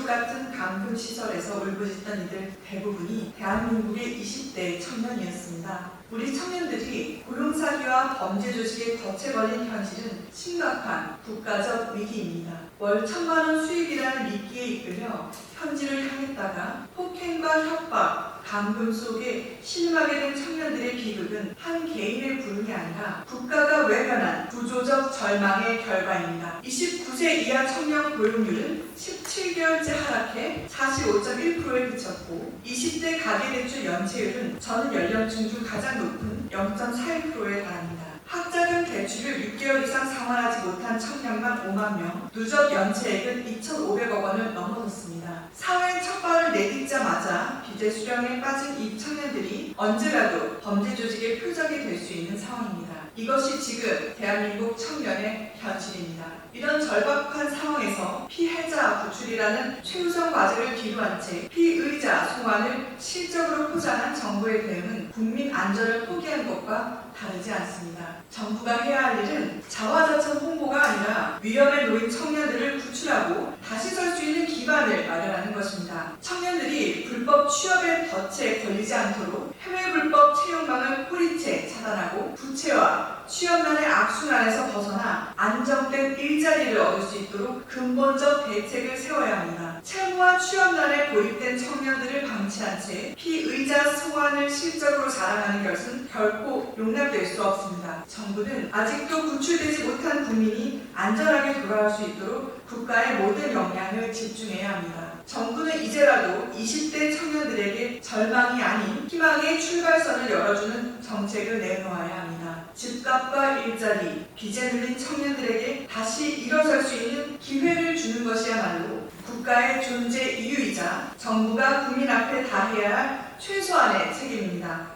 지옥 같은 감금 시설에서 울부짖던 이들 대부분이 대한민국의 20대 청년이었습니다. 우리 청년들이 고용사기와 범죄 조직에 걸린 현실은 심각한 국가적 위기입니다. 월 천만 원 수입이라는 미끼에 이끌려 현지를 향했다가 폭행과 협박, 감금 속에 실망하게 된 청년들의 비극은 한 개인의 불운이 아니라 국가가 외면한 구조적 절망의 결과입니다. 29세 이하 청년 고용률은 17개월째 하락해 45.1%에 그쳤고 20대 가계대출 연체율은 전 연령층 중 가장 높은 0.41%에 달합니다. 학자금 대출을 6개월 이상 상환하지 못한 청년만 5만 명, 누적 연체액은 2,500억 원을 넘어섰습니다. 사회 첫 발을 내딛자마자 빚의 수령에 빠진 이 청년들이 언제라도 범죄 조직의 표적이 될 수 있는 상황입니다. 이것이 지금 대한민국 청년의 현실입니다. 이런 절박한 상황에서 피해자 구출이라는 최우선 과제를 뒤로한 채 피의자 송환을 실적으로 포장한 정부의 대응은 국민 안전을 포기한 것과 다르지 않습니다. 정부가 해야 할 일은 자화자찬 홍보가 아니라 위험에 놓인 청년들을 구출하고 다시 설 수 있는 기반을 마련하는 것입니다. 청년들이 불법 취업의 덫에 걸리지 않도록 해외 불법 채용망을 뿌리채 차단하고 부채와 취업난의 악순환에서 벗어나 안정된 일자리를 얻을 수 있도록 근본적 대책을 세워야 합니다. 채무 고립된 청년들을 방치한 채 피의자 소환을 실적으로 자랑하는 것은 결코 용납될 수 없습니다. 정부는 아직도 구출되지 못한 국민이 안전하게 돌아올 수 있도록 국가의 모든 역량을 집중해야 합니다. 정부는 이제라도 20대 청년들에게 절망이 아닌 희망의 출발선을 열어주는 정책을 내놓아야 합니다. 집값과 일자리, 빚에 눌린 청년들에게 다시 일어설 수 있는 기회를 국가의 존재 이유이자 정부가 국민 앞에 다해야 할 최소한의 책임입니다.